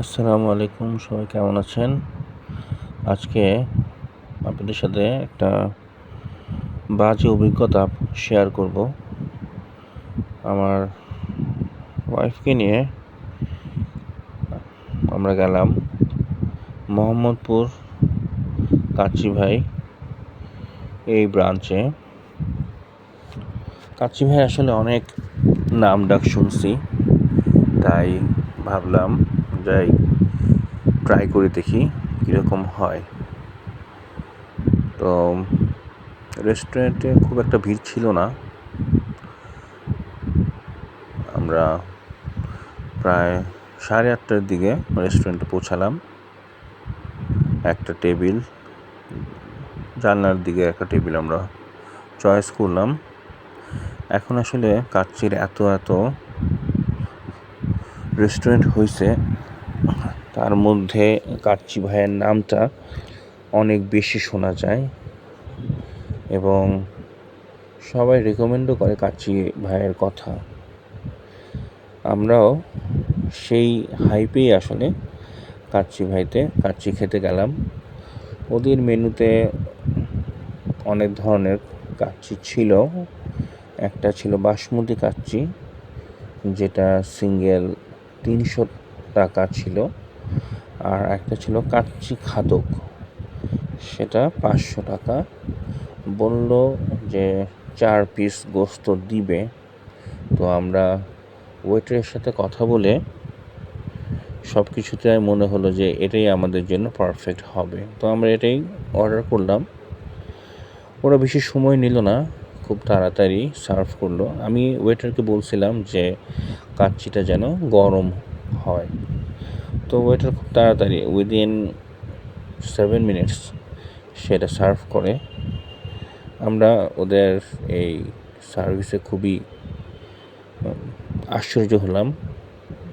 আসসালামু আলাইকুম, সবাই কেমন আছেন? আজকে আপনাদের সাথে একটা বাজে অভিজ্ঞতা শেয়ার করব। আমার ওয়াইফকে নিয়ে আমরা গেলাম মোহাম্মদপুর কাচ্চি ভাই এই ব্রাঞ্চে কাচ্চি ভাই আসলে অনেক নাম ডাক শুনছি, তাই ভাবলাম যাই ট্রাই করে দেখি কীরকম হয়। তো রেস্টুরেন্টে খুব একটা ভিড় ছিল না। আমরা প্রায় সাড়ে আটটার দিকে রেস্টুরেন্টে পৌঁছালাম। একটা টেবিল জানলার দিকে একটা টেবিল আমরা চয়েস করলাম। এখন আসলে কাচ্চির এত এত রেস্টুরেন্ট হয়েছে তার মধ্যে কার্চি ভাইয়ের নামটা অনেক বেশি শোনা যায় এবং সবাই রেকমেন্ডও করে কাচ্চি ভাইয়ের কথা। আমরাও সেই হাইপেই আসলে কাচ্চি ভাইতে কাচ্চি খেতে গেলাম। ওদের মেনুতে অনেক ধরনের কাচ্চি ছিল। একটা ছিল বাসমতি কাচ্চি যেটা সিঙ্গেল তিনশো টাকা ছিল। আর একটা ছিল কাচ্চি খাদক। সেটা পাঁচশো টাকা। বলল যে চার পিস গোস্ত দিবে। তো আমরা ওয়েটারের সাথে কথা বলে সব কিছুতে মনে হলো যে এটাই আমাদের জন্য পারফেক্ট হবে। তো আমরা এটাই অর্ডার করলাম। ওরা বেশি সময় নিল না, খুব তাড়াতাড়ি সার্ভ করল। আমি ওয়েটারকে বলছিলাম যে কাচ্চিটা যেন গরম হয়। তো ওয়েটার খুব তাড়াতাড়ি উইদিন সেভেন মিনিটস সেটা সার্ভ করে। আমরা ওদের এই সার্ভিসে খুবই আশ্চর্য হলাম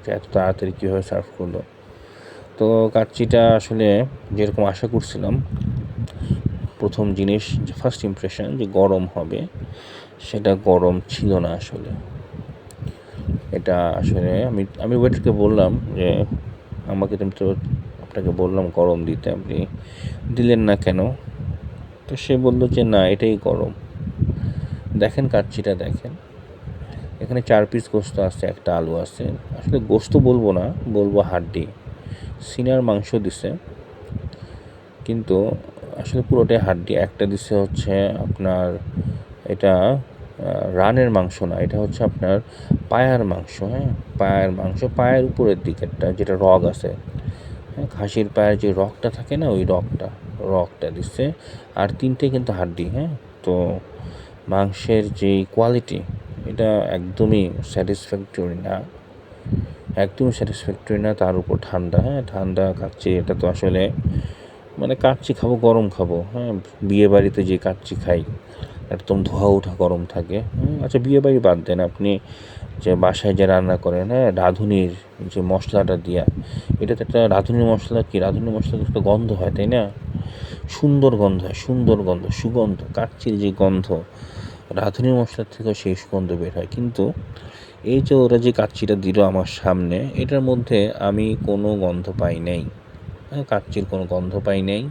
যে এত তাড়াতাড়ি কীভাবে সার্ভ করল। তো কাচ্চিটা আসলে যেরকম আশা করছিলাম, প্রথম জিনিস যে ফার্স্ট ইমপ্রেশন যে গরম হবে, সেটা গরম ছিল না আসলে। এটা আসলে আমি আমি ওয়েটারকে বললাম যে আমাকে তো আপনাকে বললাম গরম দিতে, আপনি দিলেন না কেন? তো সে বলল যে, না, এটাই গরম। দেখেন কাচ্চিটা দেখেন। এখানে চার পিস গোস্ত আছে, একটা আলু আছে। আসলে গোস্ত বলব না, বলব হাড্ডি। সিনার মাংস দিছে। কিন্তু আসলে পুরোটাই হাড্ডি। একটা দিছে হচ্ছে আপনার এটা রানের মাংস না, এটা হচ্ছে আপনার পায়ার মাংস হ্যাঁ? পায়ের মাংস, পায়ের উপরের দিকেরটা যেটা রগ আছে হ্যাঁ? খাসির পায়ের যে রগটা থাকে না, ওই রগটা রগটা দিচ্ছে, আর তিনটে কিন্তু হাড্ডি হ্যাঁ? তো মাংসের যে কোয়ালিটি এটা একদমই স্যাটিসফ্যাক্টরি না, একদমই স্যাটিসফ্যাক্টরি না, তার উপর ঠান্ডা হ্যাঁ? ঠান্ডা কাচ্চি, এটা তো আসলে মানে কাচ্চি খাব, গরম খাব হ্যাঁ? বিয়ে বাড়িতে যে কাচ্চি খাই একদম ধোয়া ওঠা গরম থাকে। আচ্ছা বিয়ে বাড়ি বাদ দেন আপনি। যে বাসায় যে রান্না করেন হ্যাঁ রাঁধুনির যে মশলাটা দিয়া। এটা তো একটা রাঁধুনির মশলা কি? রাঁধুনির মশলা তো একটা গন্ধ হয়, তাই না? সুন্দর গন্ধ হয়, সুন্দর গন্ধ, সুগন্ধ কাচ্চির যে গন্ধ। রাঁধুনির মশলার থেকেও সেই সুগন্ধ বের হয়। কিন্তু এই যে ওরা যে কাচ্চিটা দিল আমার সামনে, এটার মধ্যে আমি কোনো গন্ধ পাই নাই। হ্যাঁ কাচ্চির কোনো গন্ধ পাই নাই।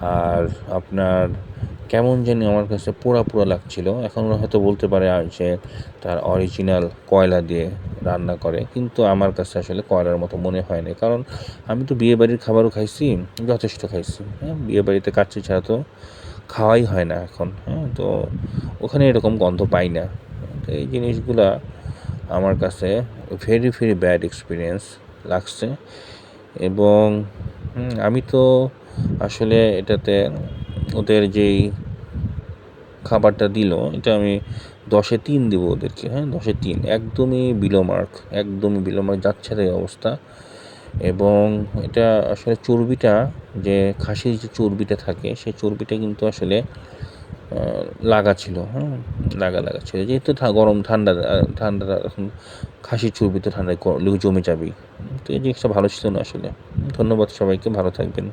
আর আপনার কেমন জানি আমার কাছে পোড়া পোড়া লাগছিল। এখন ওরা হয়তো বলতে পারে আর যে তার অরিজিনাল কয়লা দিয়ে রান্না করে। কিন্তু আমার কাছে আসলে কয়লার মতো মনে হয় না কারণ আমি তো বিয়েবাড়ির খাবারও খাইছি, যথেষ্ট খাইছি। হ্যাঁ বিয়েবাড়িতে কাচ্চি ছাড়া তো খাওয়াই হয় না এখন। হ্যাঁ তো ওখানে এরকম গন্ধ পাই না। তো এই জিনিসগুলা আমার কাছে ভেরি ভেরি ব্যাড এক্সপিরিয়েন্স লাগছে। এবং আমি তো আসলে এটাতে ওদের যেই খাবারটা দিল, এটা আমি দশে তিন দেবো ওদেরকে হ্যাঁ দশে তিন। একদমই বিলো মার্ক একদমই বিলো মার্ক যাচ্ছে তাই অবস্থা। এবং এটা আসলে চর্বিটা, যে খাসির যে চর্বিটা থাকে সেই চর্বিটা কিন্তু আসলে লাগা ছিল হ্যাঁ লাগা লাগা ছিল। যেহেতু গরম, ঠান্ডা ঠান্ডা, এখন খাসির চর্বি তো ঠান্ডায় জমে যাবেই। তো এই জিনিসটা ভালো ছিল না আসলে। ধন্যবাদ সবাইকে, ভালো থাকবেন।